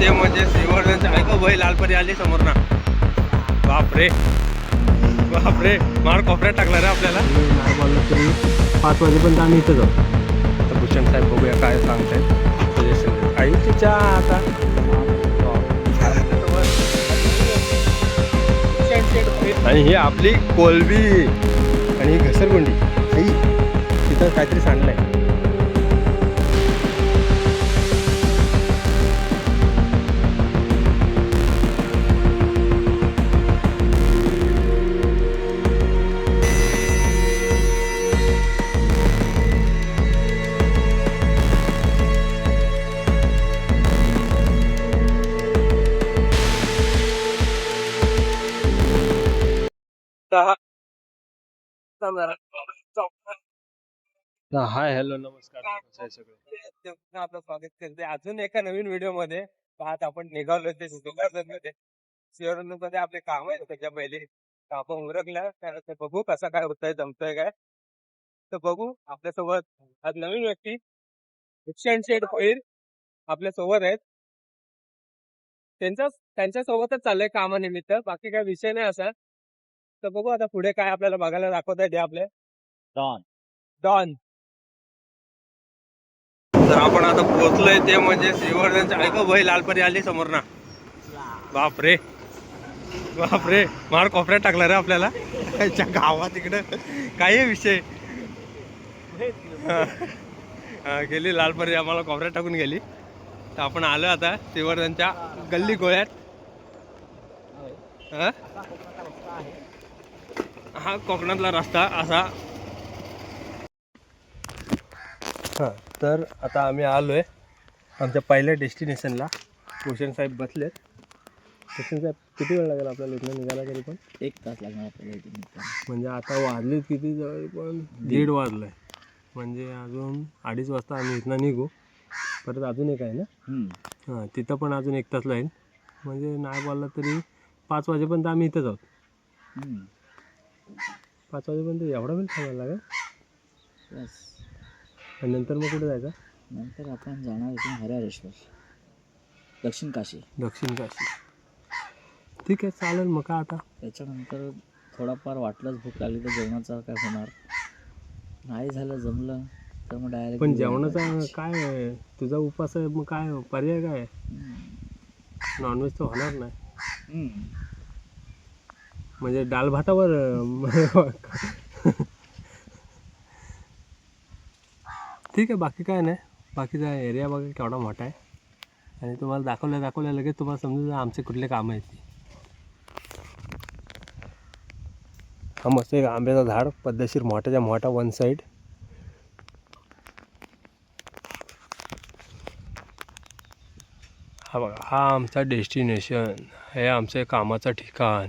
ते म्हणजे श्रीवर्धनचं ऐका बैल लालपरी आली समोर ना. बापरे. बापरे. मार कोपऱ्यात टाकला रे आपल्याला. पाच वाजेपर्यंत आम्ही इथं जाऊ. आता भूषण साहेब बघूया काय सांगतायत. सजेशन आई तिच्या आता. आणि ही आपली कोलबी आणि ही घसरगुंडी. आई तिथं काहीतरी सांडलंय हाय हॅलो नमस्कार. आपलं स्वागत करते. अजून एका नवीन व्हिडिओमध्ये पाहत आपण निघालो ते मध्ये शिवरंगमध्ये आपले काम आहे त्याच्या पहिले. काम उरकल्या तर ते बघू कसं काय होतंय जमतंय काय. तर बघू आपल्यासोबत आज नवीन व्यक्ती ऐंशी एट होईल आपल्यासोबत आहेत. त्यांच्या त्यांच्या सोबतच चाललंय कामानिमित्त. बाकी काय विषय नाही असा. तर बघू आता पुढे काय आपल्याला बघायला दाखवता येते आपले. डॉन. डॉन. तर आपण आता पोहोचलोय ते म्हणजे श्रीवर्धनचं ऐका बैल लालपरी आली समोर ना. बापरे. बापरे. मार कोपऱ्यात टाकला रे आपल्याला. त्याच्या गावात इकडं काही विषय. हा, गेली लालपरी आम्हाला कोपऱ्यात टाकून गेली. तर आपण आलो आता श्रीवर्धनच्या गल्ली गोळ्यात. हा? हा कोकणातला रस्ता असा. हां तर आता आम्ही आलो आहे आमच्या पहिल्या डेस्टिनेशनला. भूषण साहेब बसलेत. भूषण साहेब किती वेळ लागेल आपल्याला इथनं निघायला तरी पण? एक तास लागणार आपल्याला इथे निघताना. म्हणजे आता वाजलेत किती जवळ पण? दीड वाजलं आहे म्हणजे अजून अडीच वाजता आम्ही इथनं निघू. परत अजून एक आहे ना? हम्म. हां तिथं पण अजून एक तास लागेल म्हणजे नाही बोललं तरी पाच वाजेपर्यंत आम्ही इथंच आहोत. हम्म. पाच वाजेपर्यंत एवढा वेळ थांबायला लागेल? बस. आणि नंतर मग कुठे जायचं? नंतर आपण जाणार इथून हरिहरेश्वर. दक्षिण काशी. दक्षिण काशी. ठीक आहे चालेल मग का आता? त्याच्यानंतर थोडाफार वाटलंच भूक लागली तर जेवणाचं काय होणार? नाही झालं जमलं तर मग डायरेक्ट पण जेवणाचा काय आहे? तुझा उपास आहे मग काय पर्याय काय आहे? नॉनव्हेज तर होणार नाही. म्हणजे डाल भातावर ठीक आहे बाकी काय नाही. बाकीचा एरिया बघा केवढा मोठा आहे. आणि तुम्हाला दाखवल्या दाखवल्या लगेच तुम्हाला समजून आमचे कुठले कामं आहेत ती. हा मस्त एक आंब्याचा झाड पद्धतशीर मोठ्याच्या मोठा वन साईड हा बघा हा आमचा डेस्टिनेशन हे आमचं कामाचं ठिकाण.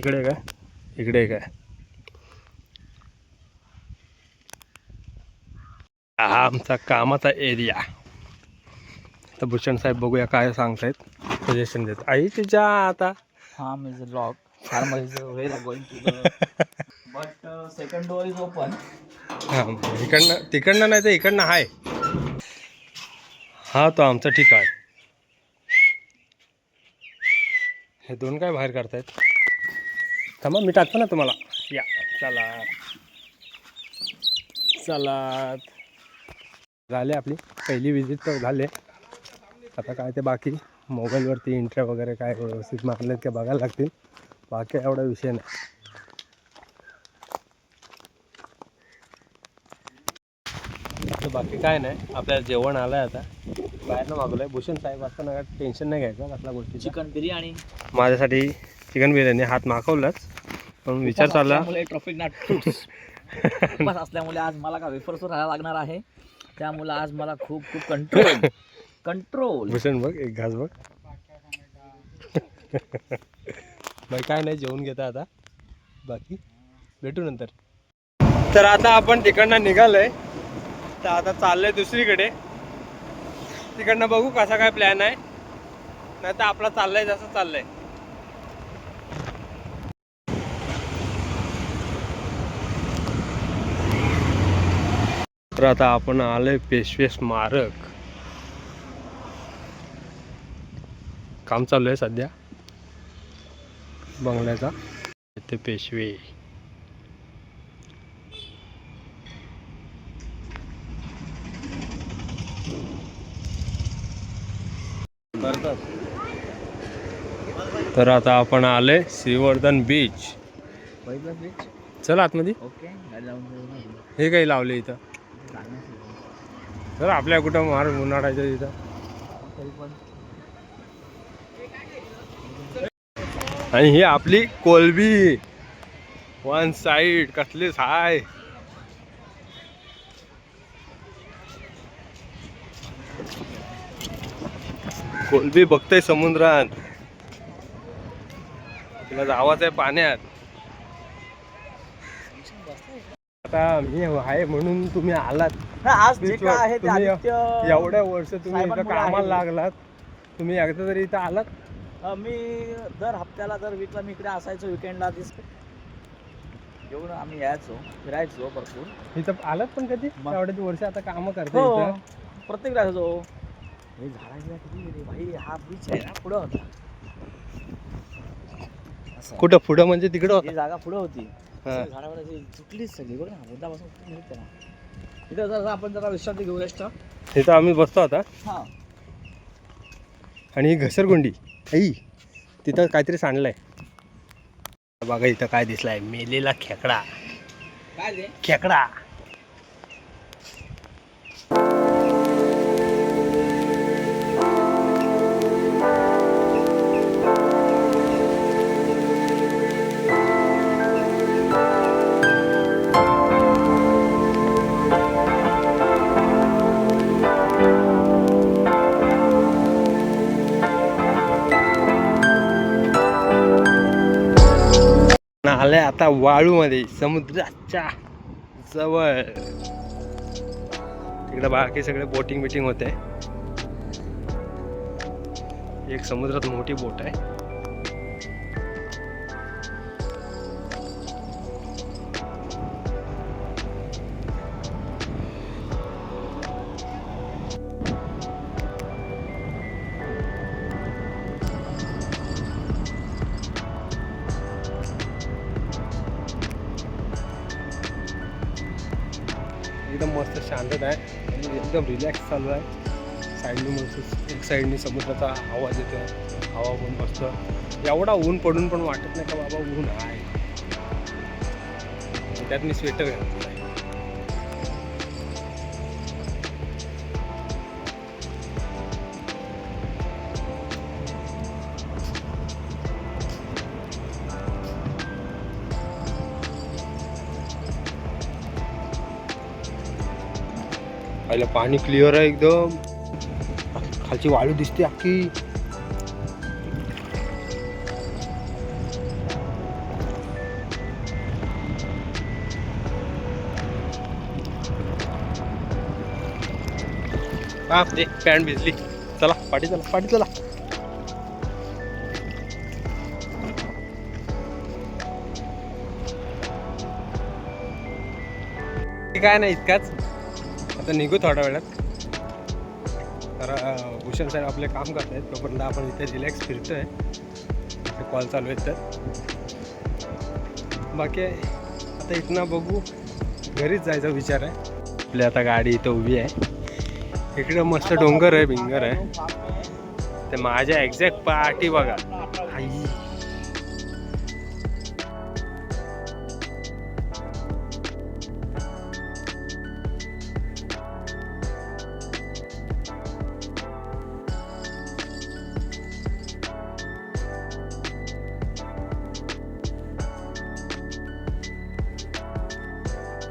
इकडे काय इकडे काय हा आमचा कामाचा एरिया तर भूषण साहेब बघूया काय सांगतायत सजेशन देत. आई तिच्या आता. हा इज लॉक फार मजा होईल going to but second door is open हा इकडनं तिकडनं नाही तर इकडनं आहे हा तो आमचं ठिकाण. हे दोन काय बाहेर करतायत थांबा मी टाकतो ना तुम्हाला. या चला. चला. झाले आपली पहिली विजिट तर झाले. आता काय ते बाकी? मोबाईलवरती इंट्रा वगैरे काय व्यवस्थित मारलेत का बघायला लागतील. बाकी एवढा विषय नाही. बाकी काय नाही आपल्याला जेवण आलं आहे आता. बाहेरनं मागवलं आहे भूषण साहेब असताना काय टेन्शन नाही घ्यायचं कसल्या गोष्टीची. चिकन बिर्याणी. माझ्यासाठी चिकन बिर्याणी हात मागवलाच पण विचार चालला. ट्रॉफिक नाट असल्यामुळे आज मला का वेफर्सवर राहायला लागणार आहे? त्यामुळे आज मला खूप खूप कंट्रोल कंट्रोल भूषण बघ एक घास बघ. बाकी काय नाही जेवून घेता आता. बाकी? भेटू नंतर. तर आता आपण तिकडनं निघालोय. तर आता चाललंय दुसरीकडे. तिकडनं बघू कसा काय प्लॅन आहे. नाही तर आपला चाललंय जसं चाललंय. तर आता आपण आलोय पेशवे स्मारक. काम चालू आहे सध्या. बंगल्याचा. ते पेशवे. तर आता आपण आलोय श्रीवर्धन बीच बीच चल आतमध्ये. ओके. हे काही लावले इथं. सर तर आपल्या कुठं मार उन्हाळ्याच्या तिथं आणि ही आपली कोलबी. वन साईड कसलीच हाय. कोलबी बघतय समुद्रात. तिला जावाच आहे पाण्यात. आता मी आहे म्हणून तुम्ही आलात. आज जे काय आहे ते तुम्ही आदित्य एवढ्या वर्ष तुम्ही इथं साहेबांमुळे कामाला आहे. लागलात. तुम्ही एकदा तरी इथं आलात? अ, मी दर हप्त्याला दर वीकला मी इकडे असायचो विकेंडला दिस येऊन आम्ही यायचो फिरायचो भरपूर. इथं आलात पण कधी? मग. एवढ्याची वर्ष आता कामं करते हो इथं? प्रत्येक राहायचो हे. झाडाची किती भाई हा बीच आहे ना पुढं होता. असं. कुठं? पुढं म्हणजे तिकडं ही जागा पुढं होती. हा. झाडावर अशी सगळी बघ ना मुद्दापासून त्याला. इथं जरा आपण जरा विश्रांती घेऊ रेस्ट तिथं आम्ही बसतो आता. हा. आणि ही घसरगुंडी. आई तिथं काहीतरी सांडलंय. बघा इथं काय दिसलाय. मेलेला खेकडा. काय खेकडा. आले आता वाळूमध्ये समुद्राच्या जवळ. तिकडे बाकी सगळे बोटिंग बिटिंग होते एक समुद्रात मोठी बोट आहे. एकदम रिलॅक्स चालू आहे. साईडने मस्त एक साईडने समुद्राचा आवाज येतो हवा पण मस्त. एवढा ऊन पडून पण वाटत नाही का बाबा ऊन आहे. त्यात मी स्वेटर घातलं आहे पाणी क्लिअर आहे एकदम. खालची वाळू दिसते अख्खी. हा दे पॅन्ट भिजली. चला पाठी चला पाठी चला. काय नाही इतकाच? आता निघू थोड्या वेळात. तर भूषण साहेब आपले काम करत आहेत तोपर्यंत आपण इथे रिलॅक्स फिरतो आहे कॉल चालू आहेत तर. बाकी आता इथनं बघू. घरीच जायचा विचार आहे. आपली आता गाडी इथं उभी आहे. इकडं मस्त डोंगर आहे भिंगर आहे. ते माझ्या एक्झॅक्ट पार्टी बघा. आई.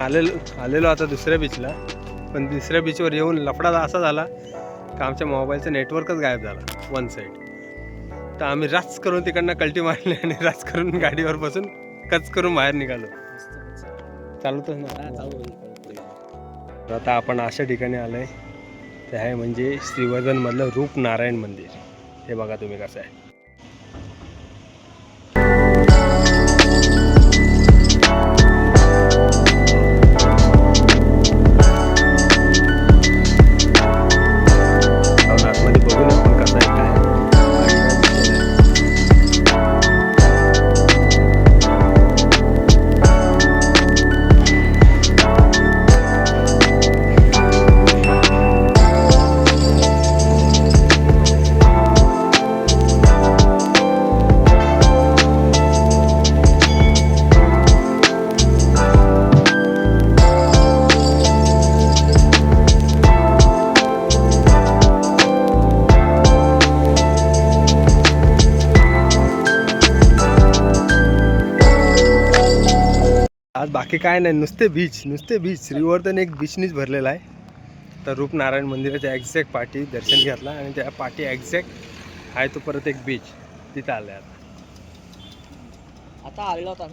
आलेलो आलेलो आता दुसऱ्या बीचला पण दुसऱ्या बीचवर येऊन लफडा असा झाला का आमच्या मोबाईलचं नेटवर्कच गायब झाला वन साईड तर आम्ही राच करून तिकडनं कल्टी मारली आणि राच करून गाडीवर बसून कच करून बाहेर निघालो. चालवतोच हा, ना. तर आता आपण अशा ठिकाणी आलोय. ते आहे म्हणजे श्रीवर्धनमधलं रूप नारायण मंदिर. हे बघा तुम्ही कसं आहे. आज बाकी काय नाही नुसते बीच नुसते बीच श्रीवर्धन एक बीचनीच भरलेला आहे. तर रूपनारायण मंदिराच्या एक्झॅक्ट पाठी दर्शन घेतला आणि त्या पाठी एक्झॅक्ट आहे तो परत एक बीच तिथं आलं आता. आता आलेलो होता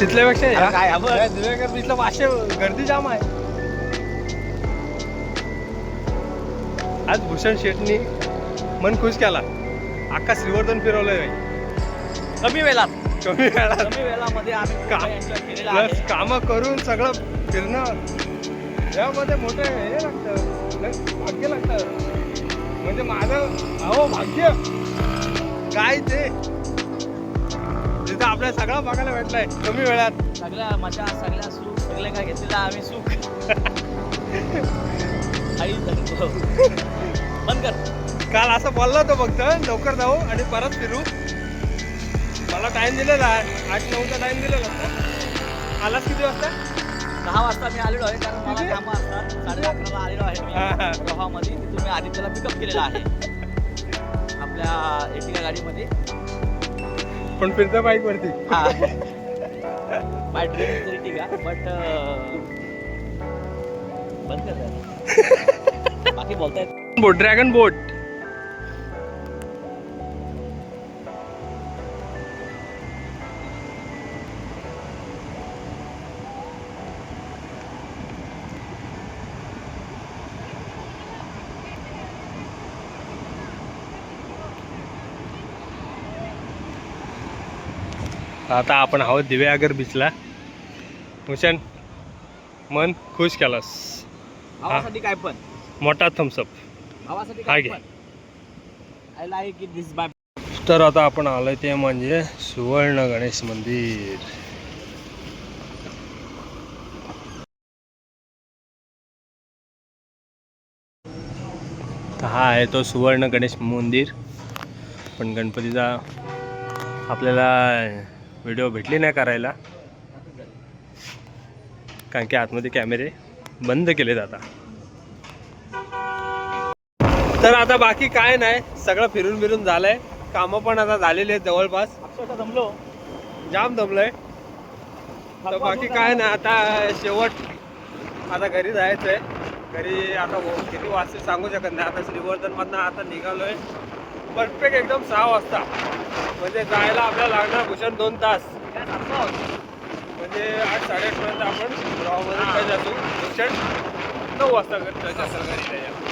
तिथल्यापेक्षा काय बीचला पाचशे गर्दी जाम आहे. आज भूषण शेटनी मन खुश केला. अख्खा श्रीवर्धन फिरवलंय. कमी वेळात. कमी वेळात. कमी वेळामध्ये आम्ही का- खूप एन्जॉय केलेला प्लस कामं करून सगळं फिरणं. यामध्ये मोठं हे लागतं. भाग्य लागतं. म्हणजे माझं अहो भाग्य. काय ते? तिथं आपल्याला सगळं बघायला भेटलंय. कमी वेळात. सगळ्या मजा सगळ्या सुख. सगळ्या काय घेतलेला आम्ही सुख. आई. बंद कर. काल असं बोलला तो फक्त लवकर जाऊ आणि परत फिरू. मला टाइम दिलेला आहे. आठ नऊचा टाइम दिलेला होता. आलास किती वाजता? दहा वाजता मी आलेलो आहे कारण मला किती? कामं असतात साडे अकराला आलेलो आहे. मी रोहामध्ये तिथून मी आदित्यला पिकअप केलेला आहे. आपल्या एटिका गाडीमध्ये. पण फिरता बाईक वरती बाय ट्रेन तरी ठीक आहे बट बंद कर. बाकी बोलतायत. Boat dragon boat. आता आपण आहोत दिव्यागर बीचला भूषण मन खुश केलास. काय पण. मोठा थम्सअप हा काय घे. पण. I like it this bye तर आता आपण आलोय ते म्हणजे सुवर्ण गणेश मंदिर. हा आहे तो सुवर्ण गणेश मंदिर. पण गणपतीचा आपल्याला व्हिडिओ भेटली नाही करायला. कारण की आतमध्ये कॅमेरे बंद केलेत आता. तर आता बाकी काय नाही सगळं फिरून फिरून झालंय. कामं पण आता झालेली आहेत जवळपास. जमलो जाम दमलंय. तर बाकी काय नाही आता शेवट आता घरी जायचंय. घरी आता हो- किती वाजता सांगू शकत नाही. आता श्रीवर्धन मधनं आता निघालोय. परफेक्ट एकदम सहा वाजता. म्हणजे जायला आपल्याला लागणार भूषण दोन तास. म्हणजे आठ साडेआठ पर्यंत आपण गावामध्ये काय जातो भूषण नऊ वाजता घरी असेल घरी त्याच्या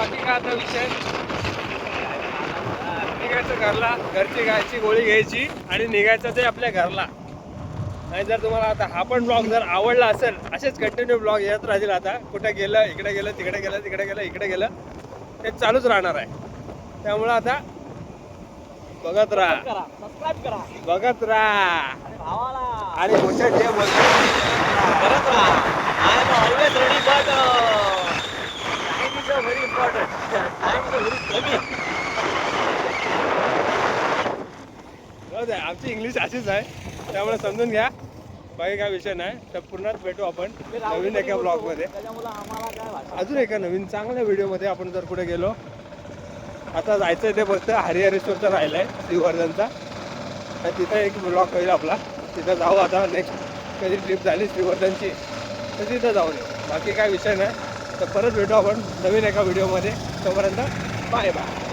बाकी काय आता विषय निघायचं घरला घरची गायची गोळी घ्यायची आणि निघायचं ते आपल्या घरला. आणि जर तुम्हाला आता हा पण ब्लॉग जर आवडला असेल असेच कंटिन्यू ब्लॉग येत राहतील आता. कुठे गेलं इकडे गेलं तिकडे गेलं तिकडे गेलं इकडे गेलं. ते चालूच राहणार आहे. त्यामुळं आता बघत राहा. करा सबस्क्राईब करा. बघत राहा. आणि जे बोलतो करत राहा is very important time is very कमी द्या, आमची इंग्लिश अशीच आहे. त्यामुळे समजून घ्या. बाकी काय विषय नाही. तर पुन्हा भेटू आपण नवीन एका ब्लॉगमध्ये अजून एका नवीन चांगल्या व्हिडिओमध्ये आपण जर कुठे गेलो. आता जायचं ते फक्त हरिहरेश्वरचा राहिला आहे श्रीवर्धनचा. तर तिथं एक ब्लॉक होईल आपला. तिथं जाऊ आता नेक्स्ट कधी ट्रिप झाली श्रीवर्धनची तर तिथं जाऊ येऊ. बाकी काय विषय नाही. तर परत भेटू आपण नवीन एका व्हिडिओमध्ये. तोपर्यंत बाय बाय.